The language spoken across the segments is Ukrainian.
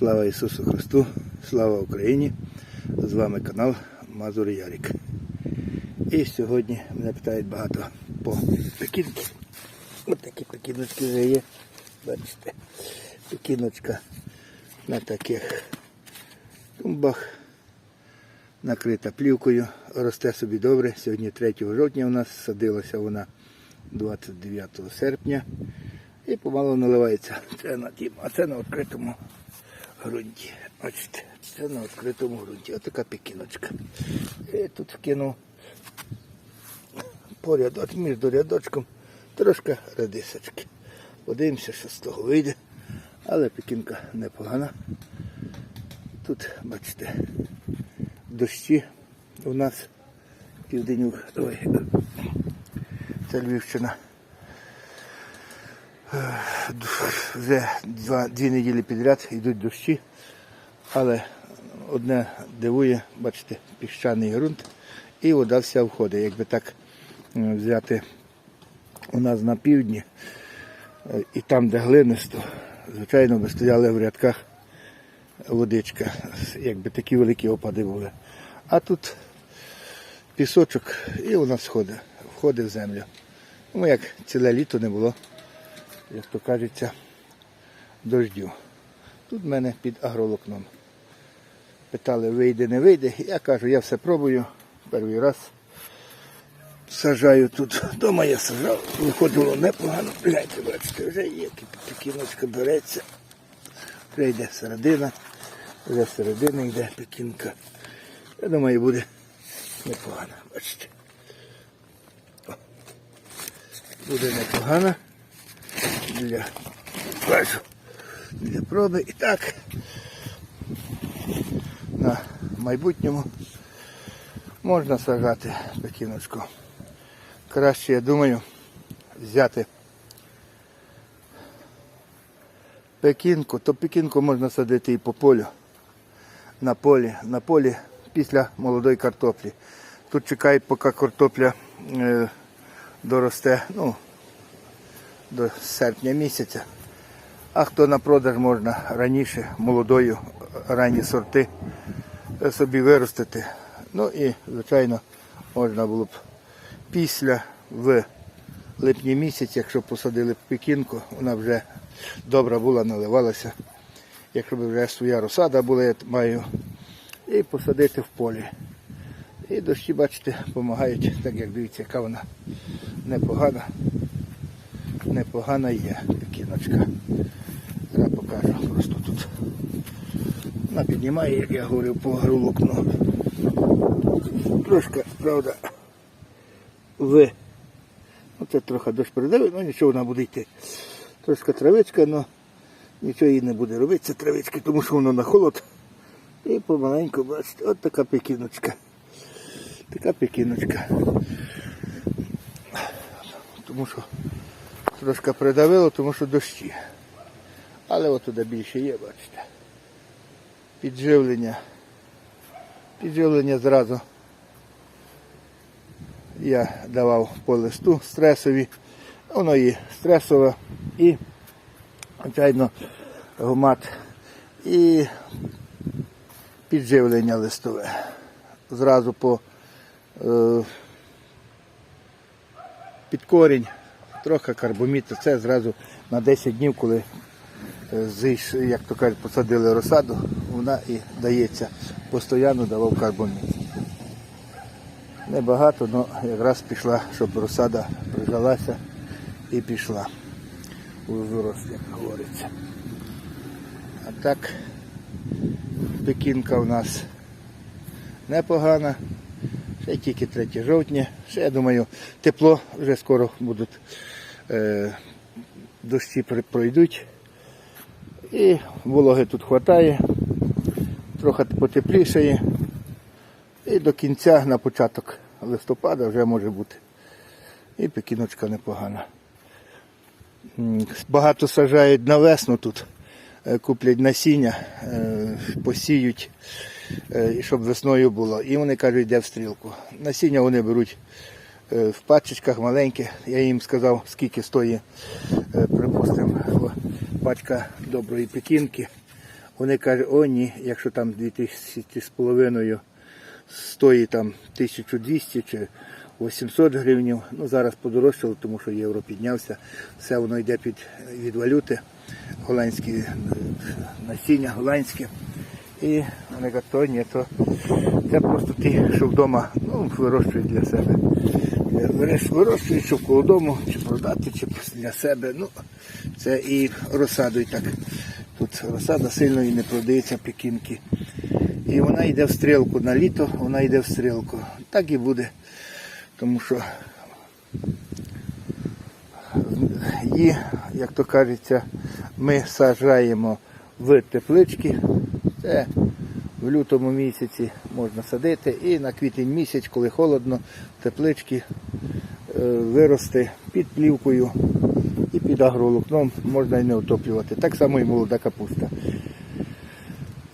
Слава Ісусу Христу, слава Україні! З вами канал Мазур Ярик. І сьогодні мене питають багато по пекінки. Ось такі пекіночки вже є. Бачите, пекіночка на таких тумбах. Накрита плівкою, росте собі добре. Сьогодні 3 жовтня у нас садилася вона 29 серпня. І помало наливається. Це на тім, а це на відкритому ґрунті. Бачите, це на відкритому ґрунті. Ось така пекіночка. І тут вкинув по рядочку, між рядочком трошки радисочки. Подивимося, що з того вийде. Але пекінка непогана. Тут, бачите, дощі у нас південюк. Ой, це Львівщина. Вже два, дві неділі підряд йдуть дощі, але одне дивує, бачите, піщаний ґрунт і вода вся входить. Якби так взяти у нас на півдні е, і там, де глинисто, звичайно, би стояли в рядках водичка, якби такі великі опади були. А тут пісочок і вона сходить, входить в землю. Ну, як ціле літо не було як то кажеться, дождю. Тут в мене під агролокном. Питали, вийде, не вийде. Я кажу, я все пробую. Перший раз сажаю тут. Дома я сажав, виходило непогано. Гляньте, бачите, вже є пекіночка береться. Вже йде середина, вже середина йде пекінка. Я думаю, буде непогано, бачите. Буде непогано для для проби. І так на майбутньому можна сажати пекіночку. Краще, я думаю, взяти пекінку, то пекінку можна садити і по полю. На полі, на полі після молодої картоплі. Тут чекають, поки картопля е, доросте. ну, до серпня місяця. А хто на продаж можна раніше, молодою, ранні сорти собі виростити. Ну і, звичайно, можна було б після в липні місяці, якщо посадили пекінку, вона вже добра була, наливалася. Якщо б вже своя розсада була, я маю, і посадити в полі. І дощі, бачите, допомагають, так як дивіться, яка вона непогана непогана є кіночка. Зараз покажу просто тут. Вона піднімає, як я говорив, по грулокну. Трошки, правда, в. Оце трохи дощ передавив, ну нічого вона буде йти. Трошки травичка, але нічого їй не буде робити, це травички, тому що воно на холод. І помаленьку, бачите, от така пекіночка. Така пекіночка. Тому що Трошки придавило, тому що дощі. Але от туди більше є, бачите. Підживлення. Підживлення зразу я давав по листу стресові. Воно і стресове і, звичайно, гумат і підживлення листове. Зразу по е, під трохи карбоміту. Це зразу на 10 днів, коли е, як то кажуть, посадили розсаду, вона і дається. Постійно давав карбоміт. Небагато, але якраз пішла, щоб розсада прижилася і пішла у вирост, як говориться. А так пекінка у нас непогана. Ще тільки 3 жовтня. Ще я думаю, тепло вже скоро будуть дощі пройдуть. І вологи тут вистачає, трохи потеплішає. І до кінця на початок листопада вже може бути. І пекіночка непогана. Багато сажають на весну тут, е, куплять насіння, е, посіють, е, щоб весною було. І вони кажуть, йде в стрілку. Насіння вони беруть е, в пачечках маленьких. Я їм сказав, скільки стоїть, е, припустимо, пачка доброї пекінки. Вони кажуть, о ні, якщо там 2000 з половиною стоїть там 1200 чи 800 гривень, ну зараз подорожчало, тому що євро піднявся, все воно йде під, від валюти, голландські е, насіння, голландське. І вони кажуть, то ні, то це просто ті, що вдома ну, вирощують для себе. Вирощ- Вирощують, щоб коло дому, чи продати, чи для себе. Ну, це і розсаду так. Тут розсада сильно і не продається пекінки. І вона йде в стрілку на літо, вона йде в стрілку. Так і буде. Тому що її, як то кажеться, ми саджаємо в теплички. Це в лютому місяці можна садити. І на квітень місяць, коли холодно, теплички е, вирости під плівкою і під агролукном можна і не отоплювати. Так само і молода капуста.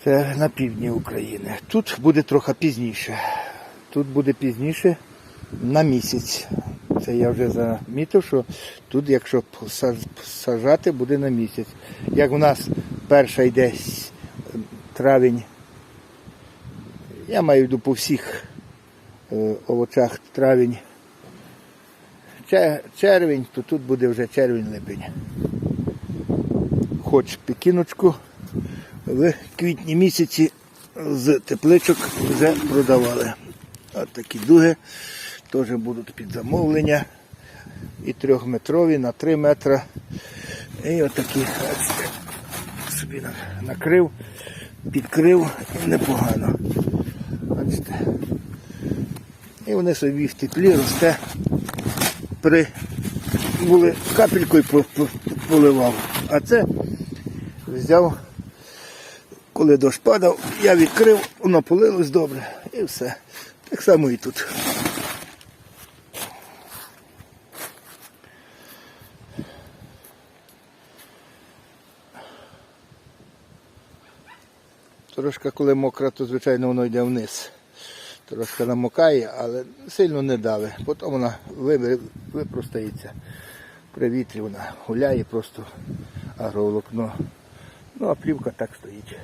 Це на півдні України. Тут буде трохи пізніше. Тут буде пізніше на місяць. Це я вже замітив, що тут, якщо сажати, буде на місяць. Як у нас перша йде травень, я маю виду по всіх е, овочах травень, Че- червень, то тут буде вже червень-липень. Хоч пекіночку в квітні місяці з тепличок вже продавали. От такі дуги теж будуть під замовлення. І трьохметрові на 3 метри. І отакі, собі накрив, підкрив і непогано. Бачите. І вони собі в теплі росте. При були капелькою по- по- поливав. А це взяв коли дощ падав, я відкрив, воно полилось добре і все. Так само і тут. Трошки коли мокро, то звичайно воно йде вниз. Трошки намокає, але сильно не дави. Потім вона випростається. При вітрі вона гуляє просто агроволокно. Ну а плівка так стоїть.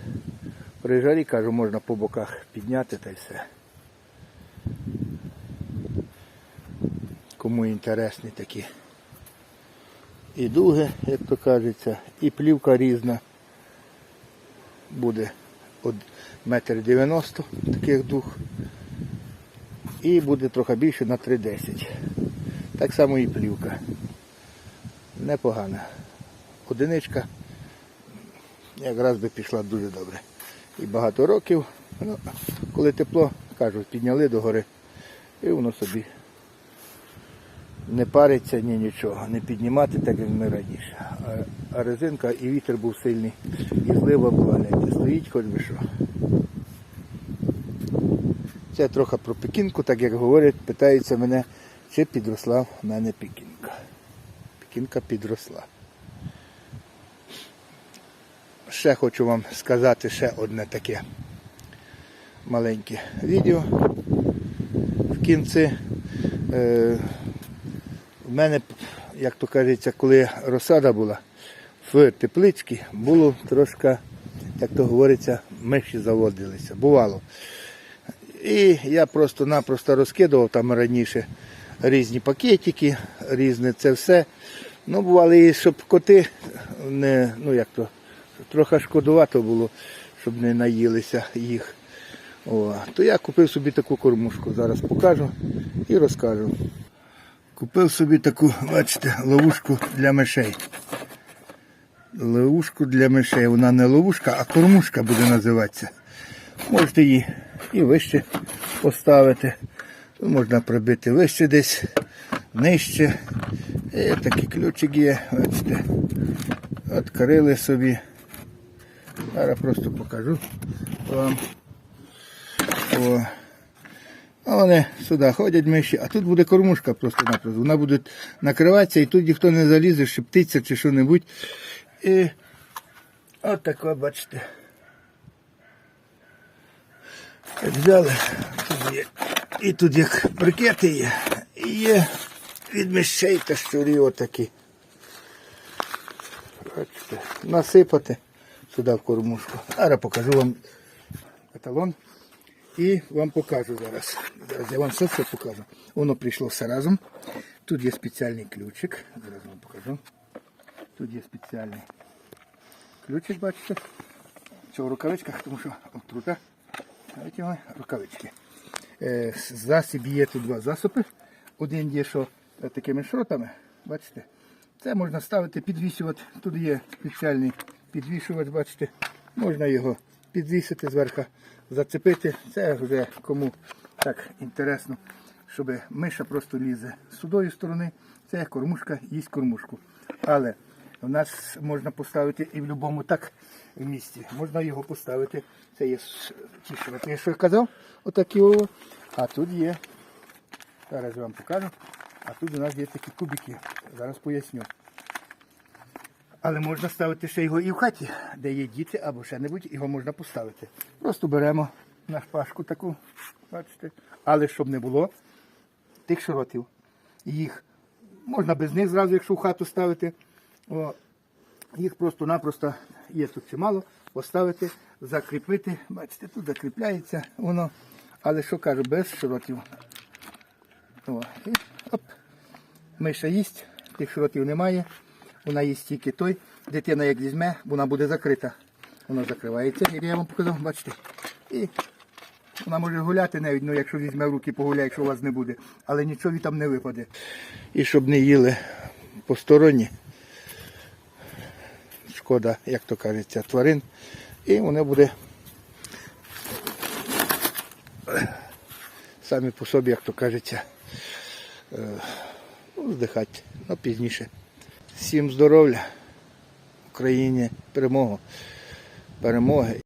При жарі, кажу, можна по боках підняти та й все. Кому інтересні такі. І дуги, як то кажеться, і плівка різна. Буде от метр дев'яносто таких дуг. І буде трохи більше на 3,10. Так само і плівка. Непогана. Одиничка якраз би пішла дуже добре. І багато років, ну, коли тепло, кажуть, підняли до гори, і воно собі не париться ні нічого, не піднімати, так як ми раніше. А, резинка і вітер був сильний, і злива була, гляньте, стоїть хоч би що. Це трохи про пекінку, так як говорять, питаються мене, чи підросла в мене пекінка. Пекінка підросла. Ще хочу вам сказати ще одне таке маленьке відео. В кінці е, в мене, як то кажеться, коли розсада була в тепличці, було трошки, як то говориться, миші заводилися. Бувало. І я просто-напросто розкидував там раніше різні пакетики, різне це все. Ну, бувало, і щоб коти не, ну як то, трохи шкодувато було, щоб не наїлися їх. О, то я купив собі таку кормушку, зараз покажу і розкажу. Купив собі таку, бачите, ловушку для мишей. Ловушку для мишей. Вона не ловушка, а кормушка буде називатися. Можете її і вище поставити. Можна прибити вище десь, нижче. І такий ключик є, бачите. Открили собі. Зараз просто покажу вам. О. А вони сюди ходять миші, а тут буде кормушка просто-напросто. Вона буде накриватися і тут ніхто не залізе, птиця чи що-небудь. І от таке, бачите. Як взяли, тут є. І тут як брикети є, і є від мишей та щурі отакі. Бачите, насипати сюди в кормушку. Зараз покажу вам еталон. І вам покажу зараз. Зараз я вам все все покажу. Воно прийшло все разом. Тут є спеціальний ключик. Зараз вам покажу. Тут є спеціальний ключик, бачите. Це в рукавичках, тому що отрута. Вони рукавички. Е, Засіб є тут два засоби. Один є, що е, такими шротами, бачите. Це можна ставити, підвішувати. Тут є спеціальний підвішувач, бачите. Можна його підвісити зверху, зацепити. Це вже кому так інтересно, щоб миша просто лізе з судої сторони. Це кормушка, їсть кормушку. Але у нас можна поставити і в будь-якому так місці. Можна його поставити. Це є ті, що я що казав, отакі о. А тут є. Зараз я вам покажу. А тут у нас є такі кубики. Зараз поясню. Але можна ставити ще його і в хаті, де є діти або ще небудь, його можна поставити. Просто беремо на шпажку таку, бачите. Але щоб не було тих широтів. Їх можна без них зразу, якщо в хату ставити. О, їх просто-напросто є тут чимало, поставити, закріпити. Бачите, тут закріпляється воно. Але що кажу, без широтів. О, і оп. Миша їсть, тих широтів немає. Вона їсть тільки той. Дитина як візьме, вона буде закрита. Воно закривається, як я вам показав, бачите. І вона може гуляти навіть, ну, якщо візьме в руки, погуляє, якщо у вас не буде. Але нічого там не випаде. І щоб не їли посторонні. Шкода, як то кажеться, тварин. І воно буде самі по собі, як то кажеться, е, ну, здихати, ну пізніше. Всім здоров'я, Україні перемогу, перемоги.